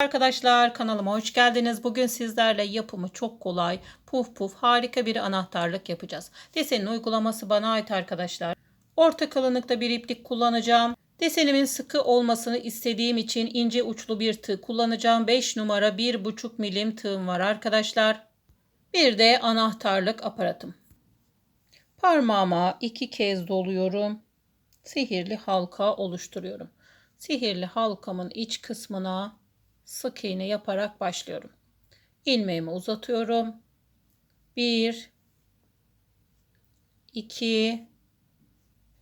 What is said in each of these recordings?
Arkadaşlar kanalıma hoş geldiniz. Bugün sizlerle yapımı çok kolay, puf puf harika bir anahtarlık yapacağız. Desenin uygulaması bana ait arkadaşlar. Orta kalınlıkta bir iplik kullanacağım. Desenimin sıkı olmasını istediğim için ince uçlu bir tığ kullanacağım. 5 numara 1,5 milim tığım var arkadaşlar. Bir de anahtarlık aparatım. Parmağıma iki kez doluyorum. Sihirli halka oluşturuyorum. Sihirli halkamın iç kısmına sık iğne yaparak başlıyorum. İlmeğimi uzatıyorum. 1 2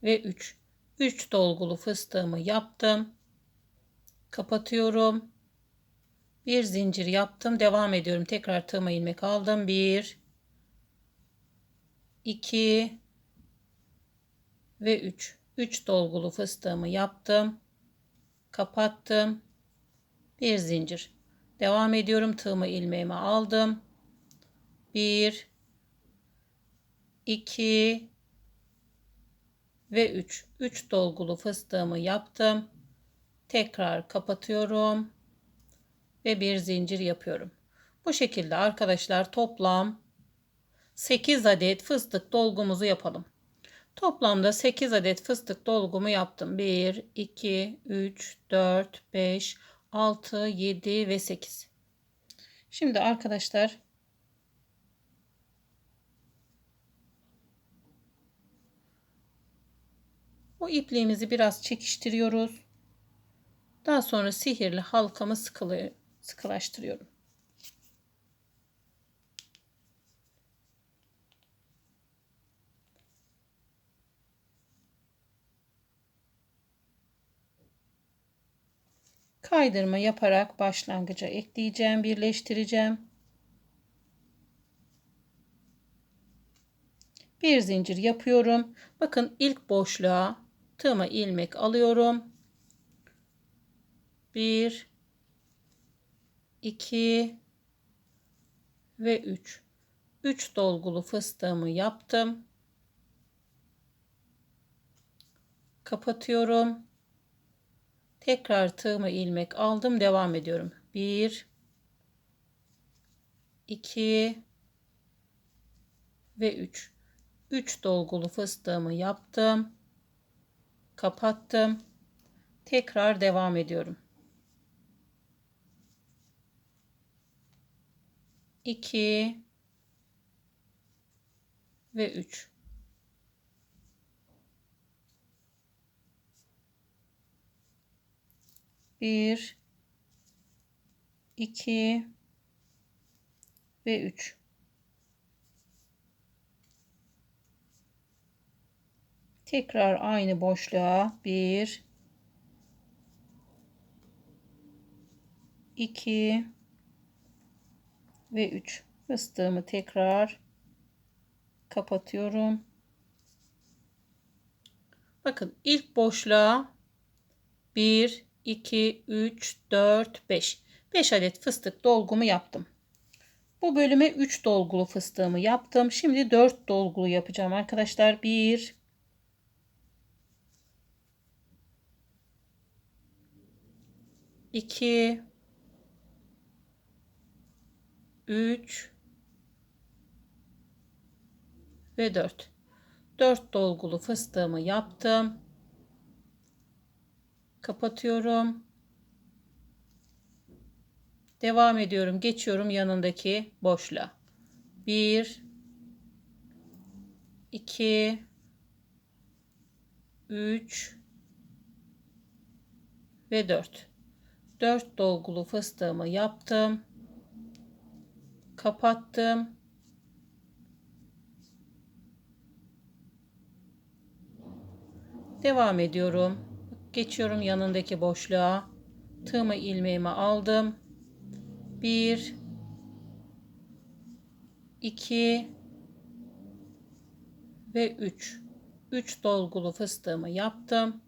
ve 3. 3 dolgulu fıstığımı yaptım. Kapatıyorum. Bir zincir yaptım. Devam ediyorum. Tekrar tığıma ilmek aldım. 1 2 ve 3. 3 dolgulu fıstığımı yaptım. Kapattım. Bir zincir. Devam ediyorum. Tığımı ilmeğimi aldım. 1 2 ve 3. 3 dolgulu fıstığımı yaptım. Tekrar kapatıyorum ve bir zincir yapıyorum. Bu şekilde arkadaşlar toplam 8 adet fıstık dolgumuzu yapalım. Toplamda 8 adet fıstık dolgumu yaptım. 1, 2, 3, 4, 5, 6, 7 ve 8. Şimdi arkadaşlar bu ipliğimizi biraz çekiştiriyoruz. Daha sonra sihirli halkamı sıkılı, sıkılaştırıyorum. Kaydırma yaparak başlangıca ekleyeceğim, birleştireceğim. Bir zincir yapıyorum. Bakın ilk boşluğa tığıma ilmek alıyorum. 1 2 ve 3. 3 dolgulu fıstığımı yaptım. Kapatıyorum. Tekrar tığımı ilmek aldım. Devam ediyorum. 1 2 ve 3. 3 dolgulu fıstığımı yaptım. Kapattım. Tekrar devam ediyorum. 2 ve 3. 1 2 ve 3 tekrar aynı boşluğa 1 2 ve 3 fıstığımı tekrar kapatıyorum. Bakın ilk boşluğa 1 2, 3, 4, 5. 5 adet fıstık dolgumu yaptım. Bu bölüme 3 dolgulu fıstığımı yaptım. Şimdi 4 dolgulu yapacağım arkadaşlar. 1 2 3 ve 4. 4 dolgulu fıstığımı yaptım. Kapatıyorum. Devam ediyorum. Geçiyorum yanındaki boşluğa. 1 2 3 ve 4. 4 dolgulu fıstığımı yaptım. Kapattım. Devam ediyorum. Geçiyorum yanındaki boşluğa. Tığımı ilmeğimi aldım. 1 2 ve 3. 3 dolgulu fıstığımı yaptım.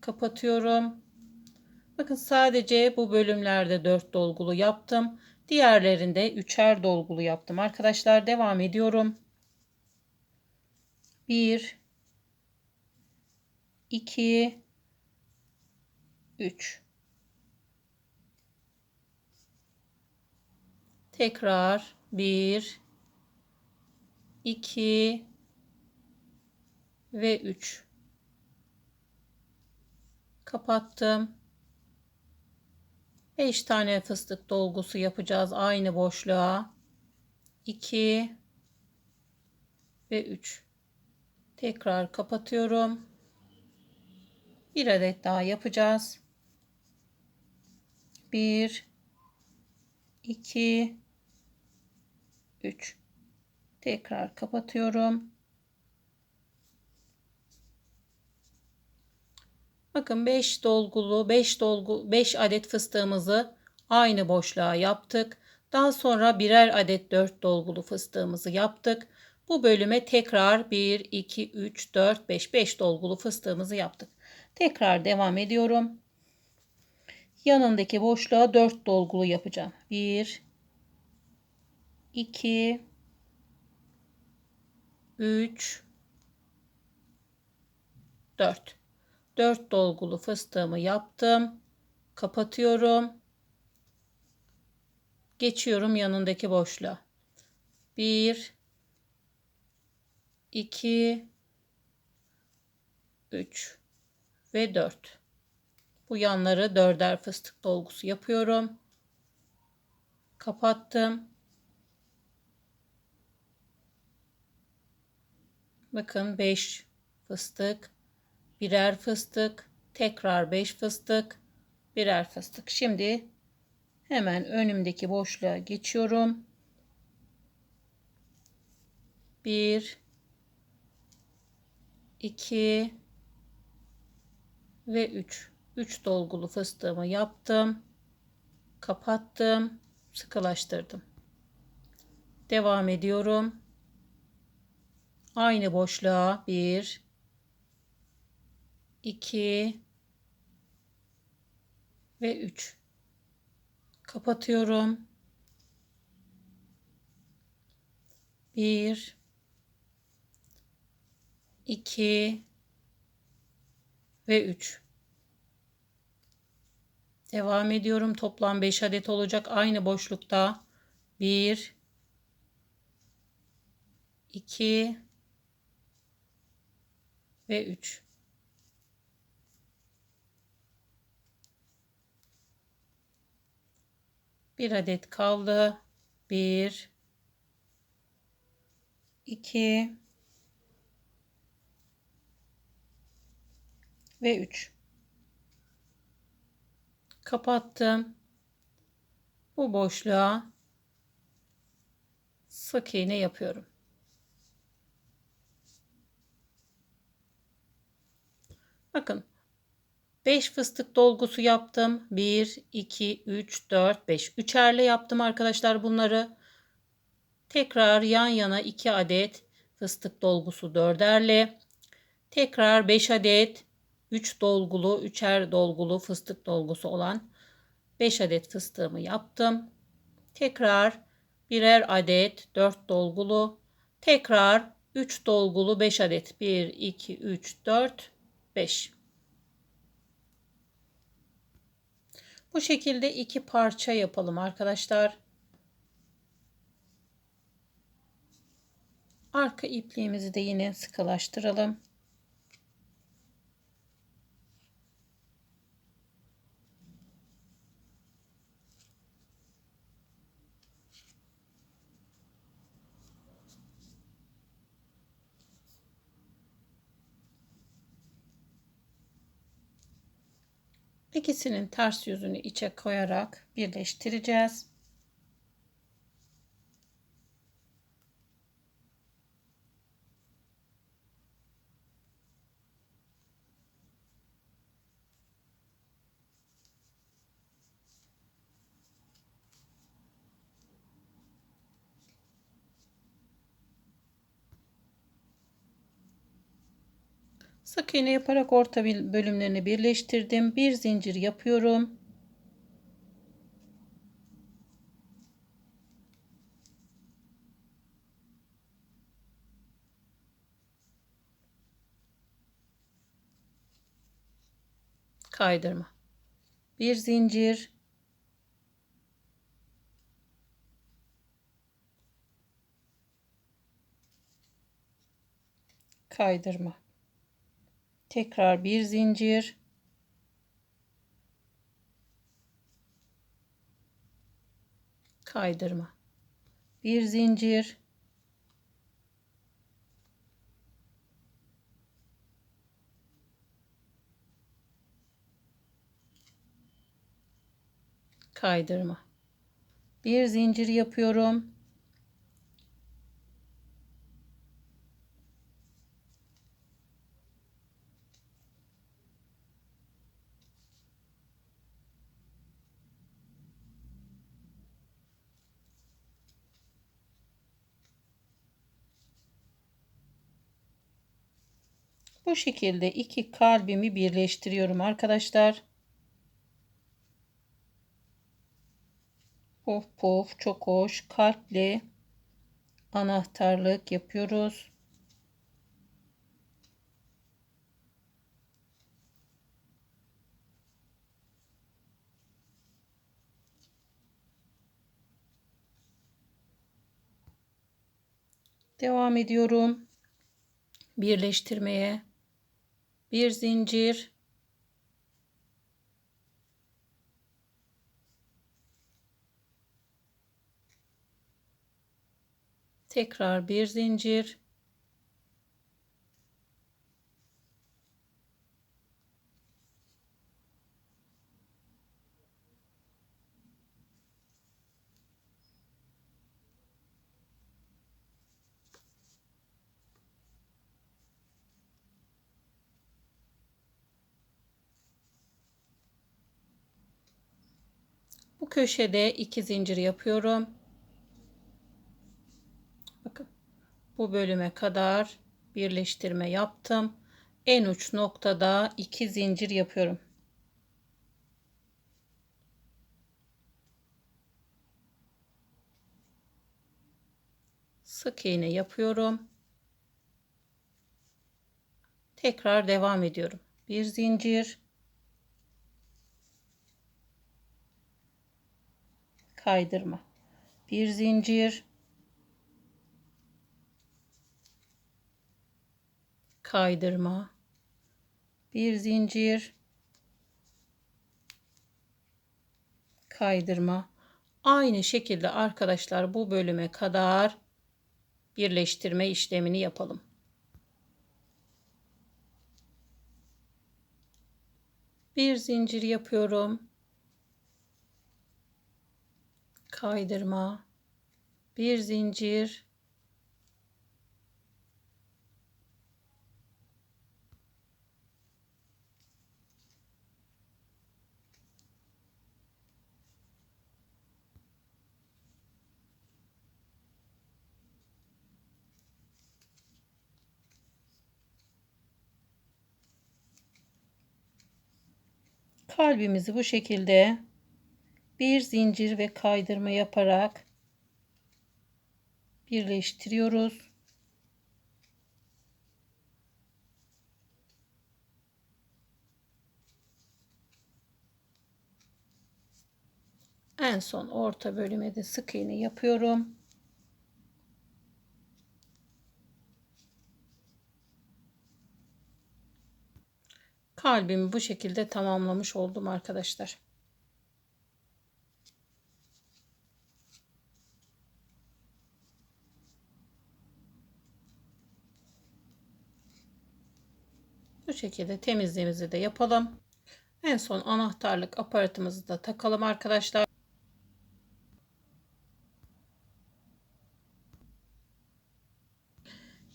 Kapatıyorum. Bakın sadece bu bölümlerde 4 dolgulu yaptım. Diğerlerinde 3'er dolgulu yaptım. Arkadaşlar devam ediyorum. 1 2 3 Tekrar 1 2 ve 3 kapattım. 5 tane fıstık dolgusu yapacağız aynı boşluğa. 2 ve 3 tekrar kapatıyorum. Bir adet daha yapacağız 1 2 3 tekrar kapatıyorum. Bakın 5 dolgulu 5 dolgu 5 adet fıstığımızı aynı boşluğa yaptık. Daha sonra birer adet 4 dolgulu fıstığımızı yaptık. Bu bölüme tekrar 1 2 3 4 5 5 dolgulu fıstığımızı yaptık. Tekrar devam ediyorum yanındaki boşluğa 4 dolgulu yapacağım. 1 2 3 4 4 dolgulu fıstığımı yaptım. Kapatıyorum. Geçiyorum yanındaki boşluğa. 1 2 3 ve 4 bu yanları dörder fıstık dolgusu yapıyorum. Kapattım. Bakın 5 fıstık birer fıstık tekrar 5 fıstık birer fıstık. Şimdi hemen önümdeki boşluğa geçiyorum. 1 2 ve 3 3 dolgulu fıstığımı yaptım kapattım sıkılaştırdım. Devam ediyorum. Aynı boşluğa 1 2 ve 3 kapatıyorum. 1 2 ve 3 devam ediyorum. Toplam 5 adet olacak. Aynı boşlukta. 1 2 ve 3 bir adet kaldı. 1 2 ve 3 kapattım. Bu boşluğa sık iğne yapıyorum. Bakın 5 fıstık dolgusu yaptım. 1 2 3 4 5 üçerle yaptım arkadaşlar bunları. Tekrar yan yana 2 adet fıstık dolgusu dörderle. Tekrar 5 adet 3 dolgulu, 3'er dolgulu fıstık dolgusu olan 5 adet fıstığımı yaptım. Tekrar birer adet 4 dolgulu, tekrar 3 dolgulu 5 adet. 1 2 3 4 5. Bu şekilde iki parça yapalım arkadaşlar. Arka ipliğimizi de yine sıkılaştıralım. İkisinin ters yüzünü içe koyarak birleştireceğiz. Sık iğne yaparak orta bölümlerini birleştirdim. Bir zincir yapıyorum. kaydırma. Bir zincir. Kaydırma. Tekrar bir zincir. Kaydırma. Bir zincir. Kaydırma. Bir zincir yapıyorum. Bu şekilde iki kalbimi birleştiriyorum arkadaşlar. Puf puf çok hoş kalpli anahtarlık yapıyoruz. Devam ediyorum. Birleştirmeye. Bir zincir. Tekrar bir zincir. Bu köşede iki zincir yapıyorum. Bakın bu bölüme kadar birleştirme yaptım. En uç noktada iki zincir yapıyorum. Sık iğne yapıyorum. Tekrar devam ediyorum. Bir zincir kaydırma. Bir zincir kaydırma. Bir zincir kaydırma. Aynı şekilde arkadaşlar bu bölüme kadar birleştirme işlemini yapalım. Bir zincir yapıyorum kaydırma, bir zincir, kalbimizi bu şekilde bir zincir ve kaydırma yaparak birleştiriyoruz. En son orta bölüme de sık iğne yapıyorum. Kalbimi bu şekilde tamamlamış oldum arkadaşlar. Şekilde temizliğimizi de yapalım. En son anahtarlık aparatımızı da takalım arkadaşlar.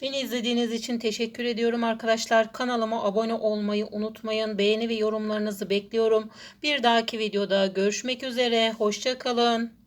Beni izlediğiniz için teşekkür ediyorum arkadaşlar. Kanalıma abone olmayı unutmayın. Beğeni ve yorumlarınızı bekliyorum. Bir dahaki videoda görüşmek üzere. Hoşçakalın.